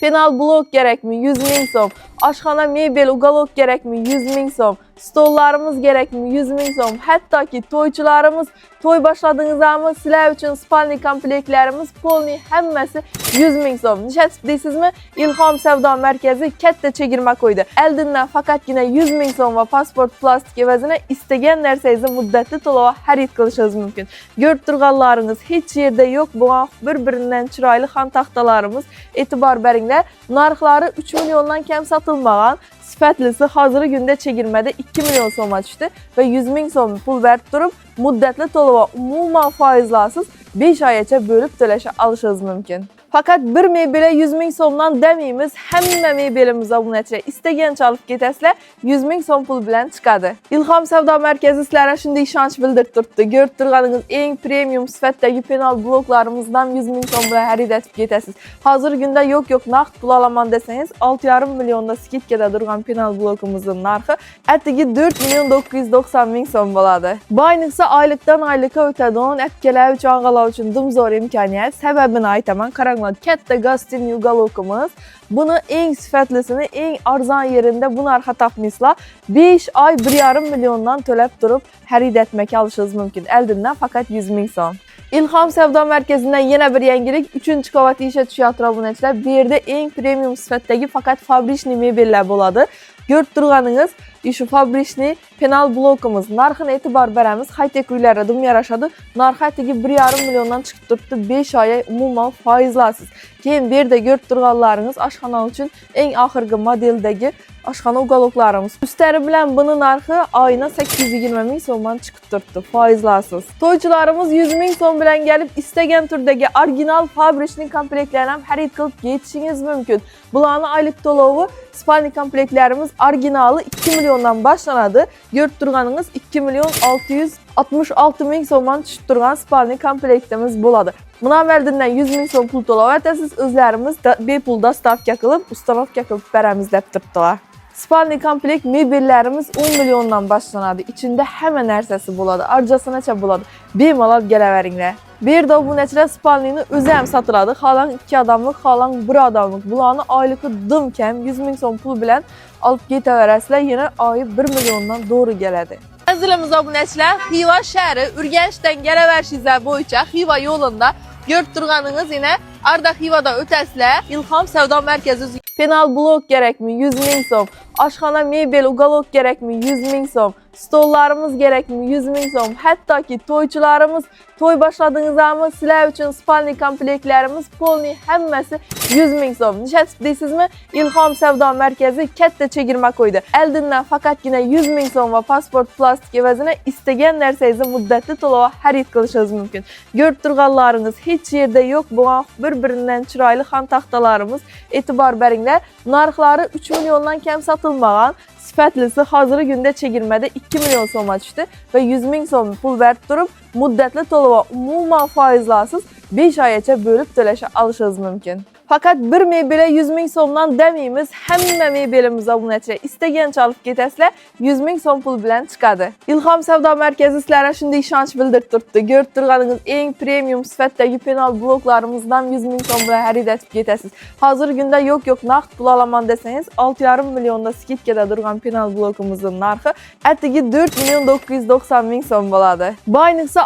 Penal blok gerekmi 100 min so'm. Oshxona mebel uголок gerekmi 100 min so'm. Stollarımız gerekmi 100 min so'm. Hattoki to'ychilarimiz to'y boshladingizmi sizlar uchun spalni komplektlarimiz polni hammasi 100 ming so'm. Nishatib deysizmi? Ilhom savdo markazi katta chegirma qo'ydi. Oldindan faqatgina 100 ming so'm va pasport plastik evazini istagan narsangizni muddatli to'lov xarid qilishingiz mumkin. Ko'rib turganlaringiz hech yerda yo'q bo'lgan bir-biridan chiroyli ham taxtalarimiz. E'tibor beringlar, narxlari 3 milliondan kam sotilmagan. Sifatlisi hozirgi kunda chegirmada 2 million so'mga tushdi va 100 ming so'm pul berib turib, muddatli to'lov umuman foizlarsiz 5 oygacha bo'lib to'lasha olishingiz mumkin. Faqat bir mebele 100 ming so'mdan demaymiz, hamma mebelimiz obunachilar istagancha olib ketasizlar, 100 ming so'm pul bilan chiqadi. Ilhom savdo markazi sizlarga shunday ishonch bildirib turibdi. Ko'rib premium sifatdagi penal bloklarimizdan 100 ming so'm bilan xarid etib ketasiz. Hozirgi kunda yo'q yo'q naqd pul olaman desangiz, 6,5 millionda skidkada turgan penal blokimizning narxi atigi 4 million 990 ming so'm bo'ladi. Bu ayniqsa oylikdan oylikka o'tadigan akkalar uchun og'alar uchun dumzo'r imkoniyat. Sababini aytaman koyma. Katta gastin yugalokimiz. Buni eng sifatlisini, eng arzon yerinde bunar xatafnisla 5 oy 1,5 milliondan to'lab turib xarid etmay olishingiz mumkin. Aldindan faqat 100 ming so'm. İlham Savdo Markazi'nden yana bir yangilik 3 qavatli ishlab tushayotgan obunachilar bu yerda eng premium sifatdagi faqat fabrishniy mebellar bo'ladi. Ko'rib turganingiz, shu fabrishniy penal blokimiz narxini e'tibor beramiz. High-tech uylarda dum yarashadi. Narxi atigi 1,5 milliondan chiqib turibdi. 5 oy umuman foizlarsiz. Keyin bu yerda ko'rib turganlaringiz oshxona uchun eng oxirgi modeldagi aşxana uqaluqlarımız. Üstəri bilən bunun narxı ayına 820 min somdan çıxıb faizlasız. Toycularımız 100 min som bilən gəlib istəgən türdəki original fabrikli komplektlərini ham xərid qılıb getişiniz mümkün. Bularni aylik to'lovi spalni komplektlarimiz originali 2 milliondan boshlanadi. Ko'rib turganingiz 2 million 666 ming so'mdan tushib turgan spalni komplektimiz bo'ladi. Bundan verdindan 100 ming so'm pul to'lab aytasiz, o'zlarimiz bepul dostavka qilib, ustanovka qilib beramiz deb turibdilar. Spalni komplekt mebellerimiz 10 milyondan başlanadi. İçinde hamma narsasi bo'ladi, arjasinacha bo'ladi. Bemalol kelaveringlar. Bu yerda obunachilar spalnini o'zi ham sotiladi. Xohlang 2 odamlik, xohlang 1 odamlik. Bularni oyligi dim kam 100 ming so'm pul bilan olib ketaverasizlar. Yana oyi 1 milliondan doğru keladi. Manzilimiz obunachilar Xiva shahri Urganchdan kelaverishingizlar bo'yicha Xiva yo'lida ko'rib turganingiz yana Arda Xivada o'tasizlar. Ilhom savdo markazi Penal blok kerakmi? 100 ming so'm. Oshxona mebel ugalok kerakmi? 100 ming so'm. Stollarimiz kerakmi 100 ming so'm. Hattoki to'ychilarimiz to'y boshladingizmi sizlar uchun spalni komplektlarimiz polni hammasi 100 ming so'm. Nishatib deysizmi? Ilhom savdo markazi katta chegirma qo'ydi. Oldindan faqatgina 100 ming so'm va pasport plastik evazini istagan narsangizni muddatli to'lov xarid qilishingiz mumkin. Ko'rib turganlaringiz hech yerda yo'q bo'lgan bir-biridan chiroyli ham taxtalarimiz. E'tibor beringlar, narxlari 3 milliondan kam sotilmagan. Sifatlisi hozirgi kunda chegirmada 2 million so'mga tushdi va 100 ming so'm pul berib turib, muddatli to'lov umuman foizlarsiz 5 oygacha bo'lib to'lasha olishingiz mumkin. Faqat bir mebele 100 ming so'mdan demaymiz, hamma mebelimiz obunachilar istagancha olib ketasizlar, 100 ming so'm pul bilan chiqadi. Ilhom savdo markazi sizlarga shunday ishonch bildirib turibdi. Ko'rib turganingiz eng premium sifatdagi penal bloklarimizdan 100 ming so'm bilan xarid etib ketasiz. Hozirgi kunda yo'q yo'q naqd pul olaman desangiz, 6,5 millionda skidkada turgan penal blokimizning narxi atigi 4 million 990 ming so'm bo'ladi. Bu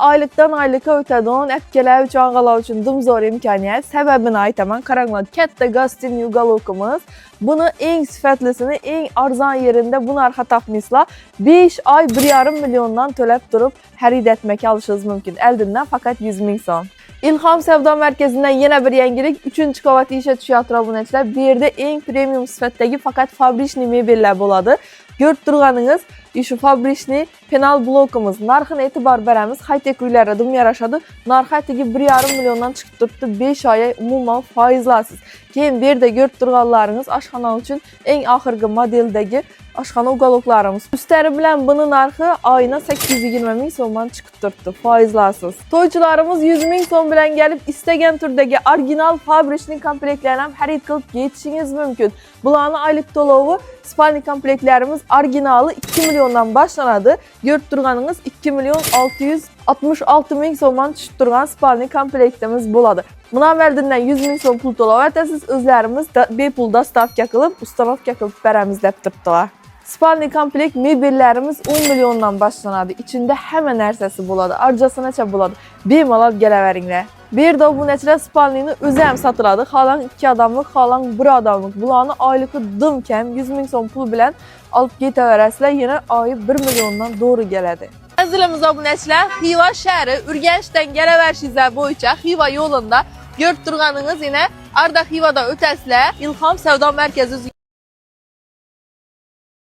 Aylıktan oylikdan oylikka o'tadigan olib kelavchi olg'alovchi dumzor imkoniyat sababini aytaman qaranglar katta gostin yugalovkamiz buni eng sifatlisini eng arzon yerinde bu narxa taxminla 5 oy 1,5 milliondan to'lab turib xarid etmak olishingiz mumkin oldindan faqat 100 ming so'm ilhom savdo markazidan yana bir yangilik 3 qavatli ishga tushyapti obunachilar bu yerda eng premium sifatdagi faqat fabrishniy mebellar bo'ladi ko'rib turganingiz shu fabrishniy penal blokimiz narxini e'tibor beramiz. High-tech uylarda dum yarashadi. Narxi atigi 1,5 milliondan chiqib turibdi. 5 oy umuman foizlarsiz. Keyin bu yerda ko'rib turganlaringiz oshxona uchun eng oxirgi modeldagi oshxona uголокlarimiz. Ustari bilan buni narxi oyina 820 ming so'mdan chiqib turibdi, foizlarsiz. To'ychilarimiz 100 ming so'm bilan kelib istagan turdagi original fabrishniy komplektlarni ham xarid qilib ketishingiz mumkin. Bularning oylik to'lovi spalni komplektlarimiz originali 2 milliondan boshlanadi. Ko'rib turganingiz 2 million 600 66 ming so'mdan tushib turgan spalniy komplektimiz bo'ladi. Buna əvvəldən 100 ming so'm pul to'lab o'tasiz, o'zlarimiz da- bepul dostavka qilib, ustanovka qilib beramiz deb turibdilar. Spalniy komplekt mebellərimiz 10 milyondan başlanadı. İçində həmə nərsəsi buladı, arcasınaça buladı. Bemalal gələvəringlər. Bir də bu neçələ spalniyini özəm satıladı. Xalan 2 adamlıq, xalan 1 adamlıq. Bulanı aylıqı dım kəm 100 min son pul bilən alıb getəvərəslər yenə ayı 1 milyondan doğru gələdi. Əzizlərimiz abunəçilər, Xiva şəhəri Ürgəncdən Gələvərşizə boyunca Xiva yolunda görüb durğanınız yenə Arda Xivada ötəsilə İlham Səvda Mərkəzi